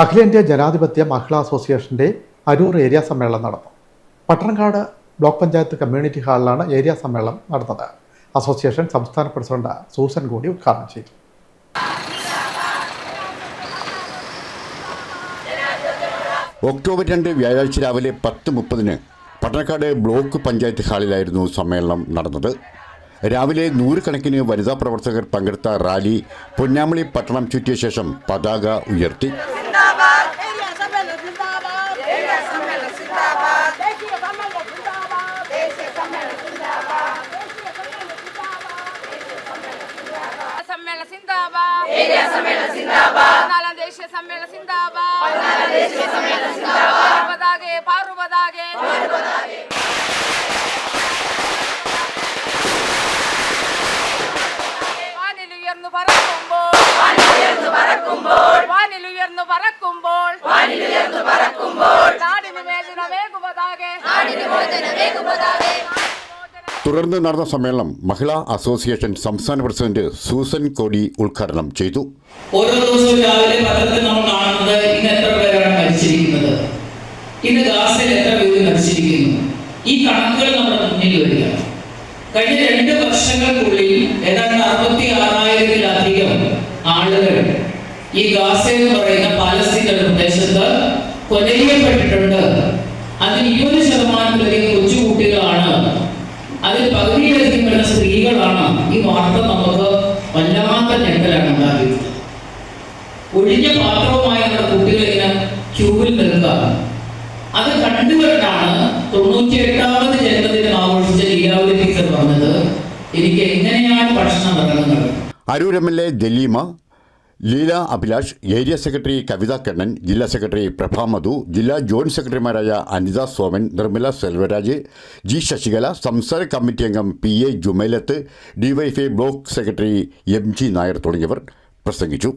അഖിലേന്ത്യാ ജനാധിപത്യ മഹിളാ അസോസിയേഷന്റെ അരൂർ ഏരിയ സമ്മേളനം നടന്നു. പട്ടണക്കാട് ബ്ലോക്ക് പഞ്ചായത്ത് കമ്മ്യൂണിറ്റി ഹാളിലാണ് ഏരിയ സമ്മേളനം നടന്നത്. അസോസിയേഷൻ സംസ്ഥാന പ്രസിഡന്റ് സൂസൻ കൂടി ഉദ്ഘാടനം ചെയ്തു. ഒക്ടോബർ രണ്ട് വ്യാഴാഴ്ച രാവിലെ പത്ത് മുപ്പതിന് പട്ടണക്കാട് ബ്ലോക്ക് പഞ്ചായത്ത് ഹാളിലായിരുന്നു സമ്മേളനം നടന്നത്. രാവിലെ നൂറുകണക്കിന് വനിതാ പ്രവർത്തകർ പങ്കെടുത്ത റാലി പൊന്നാമളി പട്ടണം ചുറ്റിയ ശേഷം പതാക ഉയർത്തി. ഏരിയ സമ്മേളനം സിന്ദാബാദ് ഏരിയ സമ്മേളനം സിന്ദാബാദ് ദേശീയ സമ്മേളനം സിന്ദാബാദ് ദേശീയ സമ്മേളനം സിന്ദാബാദ് സമ്മേളന സിന്ദാബാദ് ഏരിയ സമ്മേളന സിന്ദാബാദ് പതിനാലാം ദേശീയ സമ്മേളന സിന്ദാബാദ് പതിനാലാം ദേശീയ സമ്മേളന സിന്ദാബാദ് വാനിലുയർന്നു പറക്കുമ്പോൾ. നാടിന് നാടിന് തുടർന്ന് നടന്ന സമ്മേളനം മഹിളാ അസോസിയേഷൻ സംസ്ഥാന പ്രസിഡന്റ് സൂസൻ കോടി ഉദ്ഘാടനം ചെയ്തു. ഓരോ ദിവസവും രാവിലെ പത്രത്തിൽ നമ്മൾ കാണുന്നത് ഇന്ന് എത്ര പേരാണ് മരിച്ചിരിക്കുന്നത്? ഇന്ന് ഗാസയിൽ എത്ര പേര് മരിച്ചിരിക്കുന്നു? ഈ കണക്കുകൾ നമ്മുടെ മുന്നിൽ വരിക. കഴിഞ്ഞ രണ്ട് വർഷങ്ങൾക്കുള്ളിൽ ഏതാണ്ട് അറുപത്തി ആറായിരത്തിലധികം ആളുകൾ ഈ ഗാസ എന്ന് പറയുന്ന പാലസ്തീനയുടെ പ്രദേശത്ത് കൊലയിക്കപ്പെട്ടിട്ടുണ്ട് അതിൽ ഇരുപത് ശതമാനത്തിലധികം കൊച്ചുകുട്ടികളാണ്. അതിൽ പകുതിയിലധികം വരുന്ന സ്ത്രീകളാണ് ഈ വാർത്ത നമുക്ക് വല്ലാത്ത ഞെട്ടലാണ് ഉണ്ടാക്കിയത്. ഒഴിഞ്ഞ പാത്രവുമായി നമ്മുടെ കുട്ടികളിങ്ങനെ ക്യൂവിൽ നിൽക്കുക. അത് കണ്ടുകൊണ്ടാണ് തൊണ്ണൂറ്റി എട്ടാമത് ജന്മദിനം ആഘോഷിച്ച ലീലാവതി ടീച്ചർ പറഞ്ഞത് എനിക്ക് എങ്ങനെയാണ് ഭക്ഷണം നടക്കുന്നത് Aroor M Daleema Leela Abhilash area secretary Kavitha Kannan ജില്ലാ സെക്രട്ടറി പ്രഭ മധു ജില്ലാ ജോയിന്റ് സെക്രട്ടറിമാരായ അനിത സോമൻ നിർമ്മല സെൽവരാജ് ജി ശശികല സംസ്ഥാന കമ്മിറ്റി അംഗം P A Jumailath DYFI block secretary M G Nair തുടങ്ങിയവർ പ്രസംഗിച്ചു.